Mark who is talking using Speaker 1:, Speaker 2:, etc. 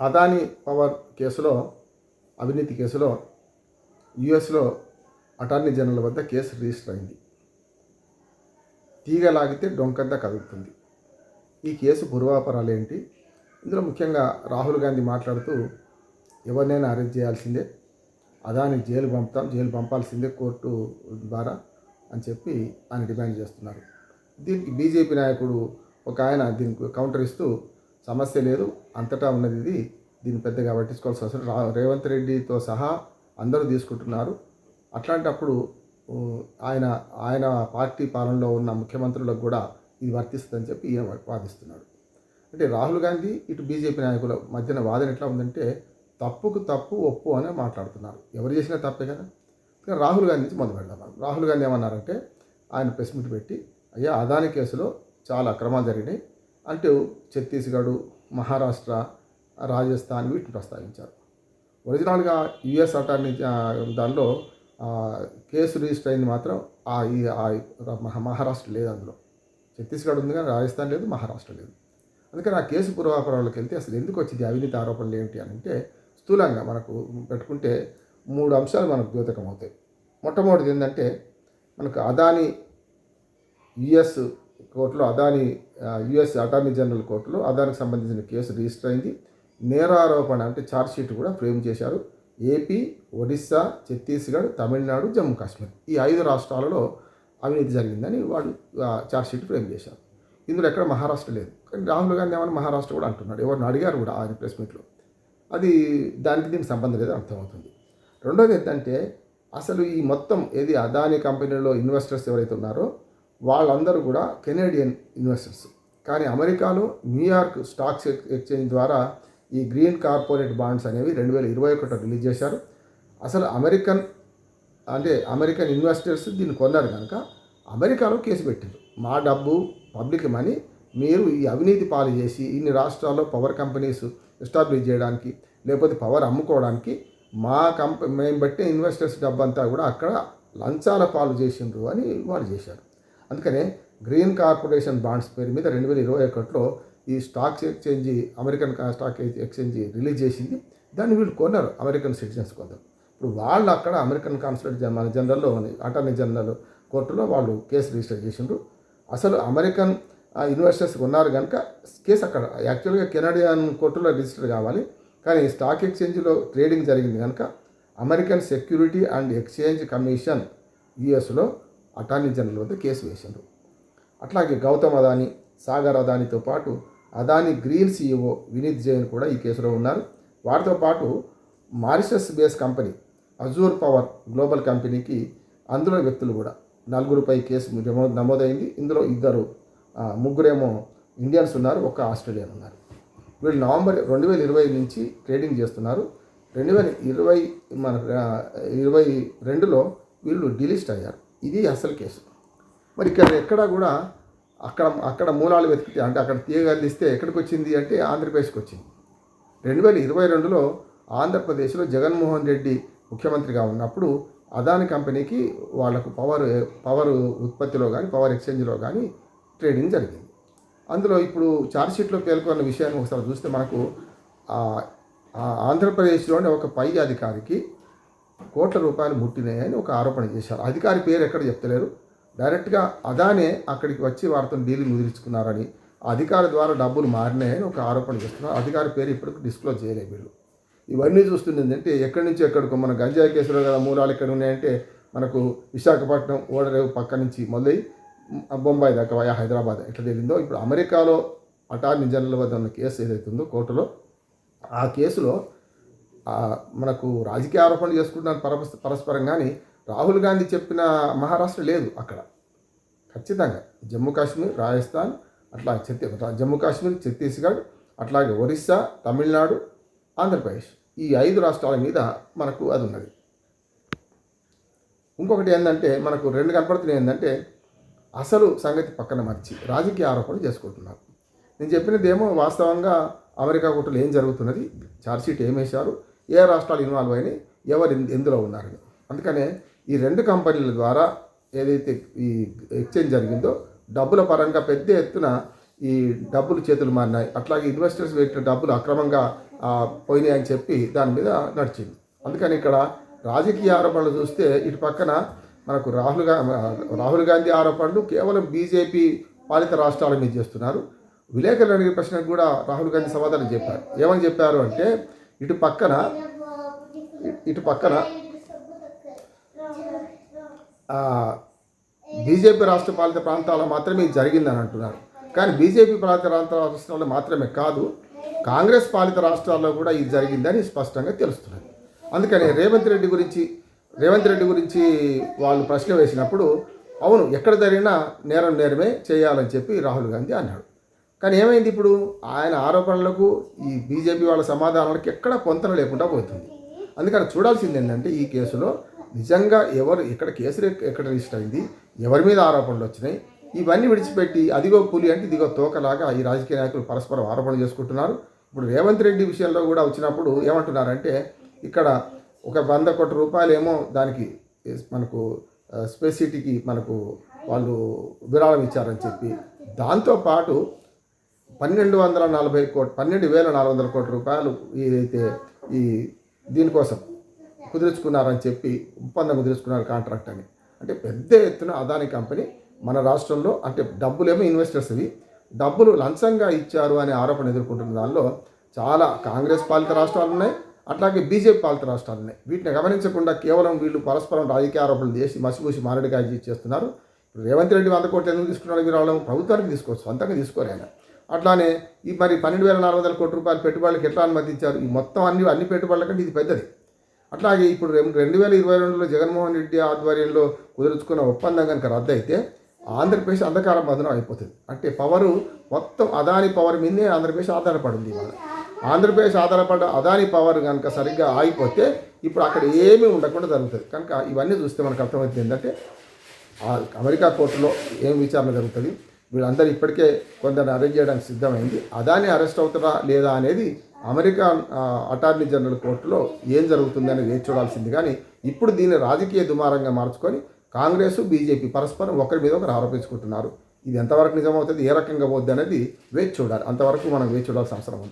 Speaker 1: Adani power కేసులో అవినీతి కేసులో యుఎస్లో అటార్నీ జనరల్ వద్ద కేసు రిజిస్టర్ అయింది. తీగ లాగితే డొంకంతా కదులుతుంది. ఈ కేసు పూర్వాపరాలు ఏంటి? ఇందులో ముఖ్యంగా రాహుల్ గాంధీ మాట్లాడుతూ ఎవరినైనా అరెస్ట్ చేయాల్సిందే. అదాని జైలు పంపుతాం జైలు పంపాల్సిందే కోర్టు ద్వారా అని చెప్పి ఆయన డిమాండ్ చేస్తున్నారు. దీనికి బీజేపీ నాయకుడు ఒక ఆయన దీనికి కౌంటర్ ఇస్తూ సమస్య లేదు. అంతటా ఉన్నది ఇది. దీన్ని పెద్దగా పట్టించుకోవాల్సిన అవసరం రా రేవంత్ రెడ్డితో సహా అందరూ తీసుకుంటున్నారు. అట్లాంటప్పుడు ఆయన ఆయన పార్టీ పాలనలో ఉన్న ముఖ్యమంత్రులకు కూడా ఇది వర్తిస్తుందని చెప్పి ఈయన వాదిస్తున్నాడు. అంటే రాహుల్ గాంధీ ఇటు బీజేపీ నాయకుల మధ్యన వాదన ఎట్లా ఉందంటే తప్పుకు తప్పు ఒప్పు అని మాట్లాడుతున్నారు. ఎవరు చేసినా తప్పే కదా. రాహుల్ గాంధీ నుంచి మొదలు పెడదాం రాహుల్ గాంధీ ఏమన్నారంటే ఆయన ప్రెస్ మీట్ పెట్టి అయ్యా అదాని కేసులో చాలా అక్రమాలు జరిగినాయి. అంటూ ఛత్తీస్గఢ్ మహారాష్ట్ర రాజస్థాన్ వీటిని ప్రస్తావించారు. ఒరిజినల్గా యుఎస్ అటార్నీ దానిలో కేసు రిజిస్టర్ అయింది మాత్రం ఆ ఈ మహా- మహారాష్ట్ర లేదు అందులో. ఛత్తీస్గఢ్ ఉంది కానీ రాజస్థాన్ లేదు మహారాష్ట్ర లేదు. అందుకని ఆ కేసు పూర్వాపరాలకు వెళ్తే అసలు ఎందుకు వచ్చింది అవినీతి ఆరోపణలు ఏంటి అని అంటే స్థూలంగా మనకు పెట్టుకుంటే మూడు అంశాలు మనకు ద్యోతకం అవుతాయి మొట్టమొదటిది ఏంటంటే మనకు అదాని యుఎస్ కోర్టులో అదాని యుఎస్ అటార్నీ జనరల్ కోర్టులో అదానికి సంబంధించిన కేసు రిజిస్టర్ అయింది. నేరారోపణ అంటే చార్జ్షీట్ కూడా ఫ్రేమ్ చేశారు. ఏపీ ఒడిస్సా ఛత్తీస్గఢ్ తమిళనాడు జమ్మూ కాశ్మీర్ ఈ ఐదు రాష్ట్రాలలో అవినీతి జరిగిందని వాళ్ళు చార్జ్షీట్ ఫ్రేమ్ చేశారు. ఇందులో ఎక్కడ మహారాష్ట్ర లేదు. కానీ రాహుల్ గాంధీ ఏమైనా మహారాష్ట్ర కూడా అంటున్నాడు. ఎవరిని అడిగారు కూడా ఆయన ప్రెస్ మీట్లో. అది దానికి దీనికి సంబంధం లేదని అర్థమవుతుంది. రెండోది ఏంటంటే అసలు ఈ మొత్తం ఏది అదాని కంపెనీలో ఇన్వెస్టర్స్ ఎవరైతే ఉన్నారో వాళ్ళందరూ కూడా కెనేడియన్ ఇన్వెస్టర్స్. కానీ అమెరికాలో న్యూయార్క్ స్టాక్స్ ఎక్స్చేంజ్ ద్వారా ఈ గ్రీన్ కార్పొరేట్ బాండ్స్ అనేవి రెండు వేల ఇరవై ఒకటిలో రిలీజ్ చేశారు. అసలు అమెరికన్ అంటే అమెరికన్ ఇన్వెస్టర్స్ దీన్ని కొన్నారు కనుక అమెరికాలో కేసు పెట్టారు. మా డబ్బు పబ్లిక్ మనీ మీరు ఈ అవినీతి పాలు చేసి ఇన్ని రాష్ట్రాల్లో పవర్ కంపెనీస్ ఎస్టాబ్లిష్ చేయడానికి లేకపోతే పవర్ అమ్ముకోవడానికి మా కంపెనీ మేము పెట్టే ఇన్వెస్టర్స్ డబ్బు అంతా కూడా అక్కడ లంచాల పాలు చేసిండ్రు అని వాళ్ళు చేశారు. అందుకనే గ్రీన్ కార్పొరేషన్ బాండ్స్ పేరు మీద రెండు వేల ఇరవై ఒకటిలో ఈ స్టాక్ ఎక్స్చేంజి అమెరికన్ కా- స్టాక్ ఎక్స్చేంజి రిలీజ్ చేసింది. దాన్ని వీళ్ళు కొన్నారు అమెరికన్ సిటిజన్స్ కొందరు ఇప్పుడు వాళ్ళు అక్కడ అమెరికన్ కాన్సులేట్ మన జనరల్లో అటార్నీ జనరల్ కోర్టులో వాళ్ళు కేసు రిజిస్టర్ చేసిండ్రు. అసలు అమెరికన్ ఇన్వెస్టర్స్ ఉన్నారు కనుక కేసు అక్కడ యాక్చువల్గా కెనడియన్ కోర్టులో రిజిస్టర్ కావాలి. కానీ స్టాక్ ఎక్స్చేంజ్లో ట్రేడింగ్ జరిగింది కనుక American security and exchange commission యుఎస్లో అటార్నీ జనరల్ వద్ద కేసు వేసిండ్రు. అట్లాగే గౌతమ్ అదాని సాగర్ అదానితో పాటు అదాని గ్రీన్ సీఈఓ వినీత్ జైన్ కూడా ఈ కేసులో ఉన్నారు. వారితో పాటు Mauritius base company Azure power global కంపెనీకి అందులో వ్యక్తులు కూడా నలుగురుపై కేసు నమోదైంది. ఇందులో ఇద్దరు ముగ్గురేమో ఇండియన్స్ ఉన్నారు ఒక ఆస్ట్రేలియన్ ఉన్నారు. వీళ్ళు నవంబర్ రెండు వేల ఇరవై నుంచి ట్రేడింగ్ చేస్తున్నారు. రెండు వేల ఇరవై మన ఇరవై రెండులో వీళ్ళు డిలిస్ట్ అయ్యారు. ఇది అసలు కేసు. మరి ఇక్కడ ఎక్కడ కూడా అక్కడ అక్కడ మూలాలు వెతికితే అంటే అక్కడ తీయగలిస్తే ఎక్కడికి వచ్చింది అంటే ఆంధ్రప్రదేశ్కి వచ్చింది రెండు వేల ఇరవై రెండులో ఆంధ్రప్రదేశ్లో జగన్మోహన్ రెడ్డి ముఖ్యమంత్రిగా ఉన్నప్పుడు అదాని కంపెనీకి వాళ్ళకు పవర్ పవర్ ఉత్పత్తిలో కానీ పవర్ ఎక్స్చేంజ్లో కానీ ట్రేడింగ్ జరిగింది. అందులో ఇప్పుడు ఛార్జ్షీట్లో పేర్కొన్న విషయాన్ని ఒకసారి చూస్తే మనకు ఆంధ్రప్రదేశ్లోనే ఆంధ్రప్రదేశ్లోని ఒక పై అధికారికి కోట్ల రూపాయలు ముట్టినాయని ఒక ఆరోపణ చేశారు. అధికారి పేరు ఎక్కడ చెప్తలేరు. డైరెక్ట్గా అదానే అక్కడికి వచ్చి వారితో డీలింగ్ ముదిరించుకున్నారని అధికారి ద్వారా డబ్బులు మారినాయని ఒక ఆరోపణ చేస్తున్నారు. అధికారి పేరు ఇప్పటికి డిస్క్లోజ్ చేయలేదు వీళ్ళు. ఇవన్నీ చూస్తుంది అంటే ఎక్కడి నుంచి ఎక్కడికో మన గంజాయి కేసులో కదా మూలాలు ఎక్కడ ఉన్నాయంటే మనకు విశాఖపట్నం ఓడరేవు పక్క నుంచి మొదలై బొంబాయి దాకా వయా హైదరాబాద్ ఎట్లా తెలిందో ఇప్పుడు అమెరికాలో అటార్నీ జనరల్ వద్ద ఉన్న కేసు ఏదైతుందో కోర్టులో ఆ కేసులో మనకు రాజకీయ ఆరోపణలు చేసుకుంటున్నారు పరస్ పరస్పరం కానీ రాహుల్ గాంధీ చెప్పిన మహారాష్ట్ర లేదు అక్కడ. ఖచ్చితంగా. జమ్మూ కాశ్మీర్ రాజస్థాన్ అట్లా ఛత్తీ జమ్మూ కాశ్మీర్ ఛత్తీస్గఢ్ అట్లాగే ఒరిస్సా తమిళనాడు ఆంధ్రప్రదేశ్. ఈ ఐదు రాష్ట్రాల మీద మనకు అది ఉన్నది. ఇంకొకటి ఏంటంటే మనకు రెండు కనపడుతున్నాయి ఏంటంటే అసలు సంగతి పక్కన మర్చి రాజకీయ ఆరోపణలు చేసుకుంటున్నారు. నేను చెప్పినదేమో వాస్తవంగా అమెరికా కుట్రలు ఏం జరుగుతున్నది? ఛార్జ్షీట్ ఏమేశారు ఏ రాష్ట్రాలు ఇన్వాల్వ్ అయినాయి ఎవరు ఎందులో ఉన్నారని. అందుకనే ఈ రెండు కంపెనీల ద్వారా ఏదైతే ఈ ఎక్స్చేంజ్ జరిగిందో డబ్బుల పరంగా పెద్ద ఎత్తున ఈ డబ్బులు చేతులు మారినాయి. అట్లాగే ఇన్వెస్టర్స్ పెట్టిన డబ్బులు అక్రమంగా పోయినాయి అని చెప్పి దాని మీద నడిచింది. అందుకని ఇక్కడ రాజకీయ ఆరోపణలు చూస్తే ఇటు పక్కన మనకు రాహుల్గా రాహుల్ గాంధీ ఆరోపణలు కేవలం బీజేపీ పాలిత రాష్ట్రాల మీద చేస్తున్నారు. విలేకరులు అడిగే ప్రశ్నకు కూడా రాహుల్ గాంధీ సమాధానం చెప్పారు. ఏమని చెప్పారు అంటే ఇటు పక్కన ఇటు పక్కన బీజేపీ రాష్ట్ర పాలిత ప్రాంతాల్లో మాత్రమే ఇది జరిగిందని అంటున్నారు. కానీ బీజేపీ పాలిత ప్రాంతాల రాష్ట్రాల్లో మాత్రమే కాదు కాంగ్రెస్ పాలిత రాష్ట్రాల్లో కూడా ఇది జరిగిందని స్పష్టంగా తెలుస్తున్నది. అందుకని రేవంత్ రెడ్డి గురించి రేవంత్ రెడ్డి గురించి వాళ్ళు ప్రశ్న వేసినప్పుడు అవును ఎక్కడ జరిగినా నేరం నేరమే చేయాలని చెప్పి రాహుల్ గాంధీ అన్నాడు. కానీ ఏమైంది ఇప్పుడు? ఆయన ఆరోపణలకు ఈ బీజేపీ వాళ్ళ సమాధానాలకు ఎక్కడ పొంతన లేకుండా పోతుంది. అందుకని చూడాల్సింది ఏంటంటే ఈ కేసులో నిజంగా ఎవరు ఎక్కడ కేసు ఎక్కడ రిజిస్టర్ అయింది ఎవరి మీద ఆరోపణలు వచ్చినాయి ఇవన్నీ విడిచిపెట్టి అదిగో పులి అంటే ఇదిగో తోకలాగా ఈ రాజకీయ నాయకులు పరస్పరం ఆరోపణలు చేసుకుంటున్నారు. ఇప్పుడు రేవంత్ రెడ్డి విషయంలో కూడా వచ్చినప్పుడు ఏమంటున్నారంటే ఇక్కడ ఒక వంద కోట్ల రూపాయలు ఏమో దానికి మనకు స్పెసిటీకి స్పేస్ సిటీకి మనకు వాళ్ళు విరాళం ఇచ్చారని చెప్పి. దాంతోపాటు పన్నెండు వందల నలభై కోట్ పన్నెండు వేల నాలుగు వందల కోట్ల రూపాయలు ఏదైతే ఈ దీనికోసం కుదుర్చుకున్నారని చెప్పి ఒప్పందం కుదుర్చుకున్నారు కాంట్రాక్ట్ అని. అంటే పెద్ద ఎత్తున అదాని కంపెనీ మన రాష్ట్రంలో అంటే డబ్బులేమో ఇన్వెస్టర్స్ ఇవి. డబ్బులు లంచంగా ఇచ్చారు అనే ఆరోపణ ఎదుర్కొంటున్న దానిలో చాలా కాంగ్రెస్ పాలిత రాష్ట్రాలు ఉన్నాయి అట్లాగే బీజేపీ పాలిత రాష్ట్రాలు ఉన్నాయి. వీటిని గమనించకుండా కేవలం వీళ్ళు పరస్పరం రాజకీయ ఆరోపణలు చేసి మసిపూసి మారడికాయ చేస్తున్నారు. రేవంత్ రెడ్డి వంద కోట్లు ఎందుకు తీసుకున్నాడు? విరాళం ప్రభుత్వానికి తీసుకోవచ్చు సొంతంగా తీసుకోరు ఆయన. అట్లానే ఈ మరి పన్నెండు వేల నాలుగు వందల కోటి రూపాయల పెట్టుబడులకు ఎట్లా అనుమతించారు? ఈ మొత్తం అన్ని అన్ని పెట్టుబడుల కంటే ఇది పెద్దది. అట్లాగే ఇప్పుడు రెండు రెండు వేల ఇరవై రెండులో జగన్మోహన్ రెడ్డి ఆధ్వర్యంలో కుదుర్చుకున్న ఒప్పందం కనుక రద్దు అయితే ఆంధ్రప్రదేశ్ అంధకారం బంధనం అయిపోతుంది. అంటే పవరు మొత్తం అదాని పవర్ మీదే ఆంధ్రప్రదేశ్ ఆధారపడింది ఇవాళ. ఆంధ్రప్రదేశ్ ఆధారపడ్డ అదాని పవర్ కనుక సరిగ్గా ఆగిపోతే ఇప్పుడు అక్కడ ఏమీ ఉండకుండా జరుగుతుంది. కనుక ఇవన్నీ చూస్తే మనకు అర్థమవుతుంది ఏంటంటే అమెరికా కోర్టులో ఏం విచారణ జరుగుతుంది? వీళ్ళందరూ ఇప్పటికే కొందరిని అరెస్ట్ చేయడానికి సిద్ధమైంది. అదాని అరెస్ట్ అవుతారా లేదా అనేది అమెరికా అటార్నీ జనరల్ కోర్టులో ఏం జరుగుతుందని వేచి చూడాల్సింది. కానీ ఇప్పుడు దీన్ని రాజకీయ దుమారంగా మార్చుకొని కాంగ్రెస్ బీజేపీ పరస్పరం ఒకరి మీద ఒకరు ఆరోపించుకుంటున్నారు. ఇది ఎంతవరకు నిజమవుతుంది ఏ రకంగా పోద్ది అనేది వేచి చూడాలి. అంతవరకు మనం వేచి చూడాల్సిన అవసరం ఉంది.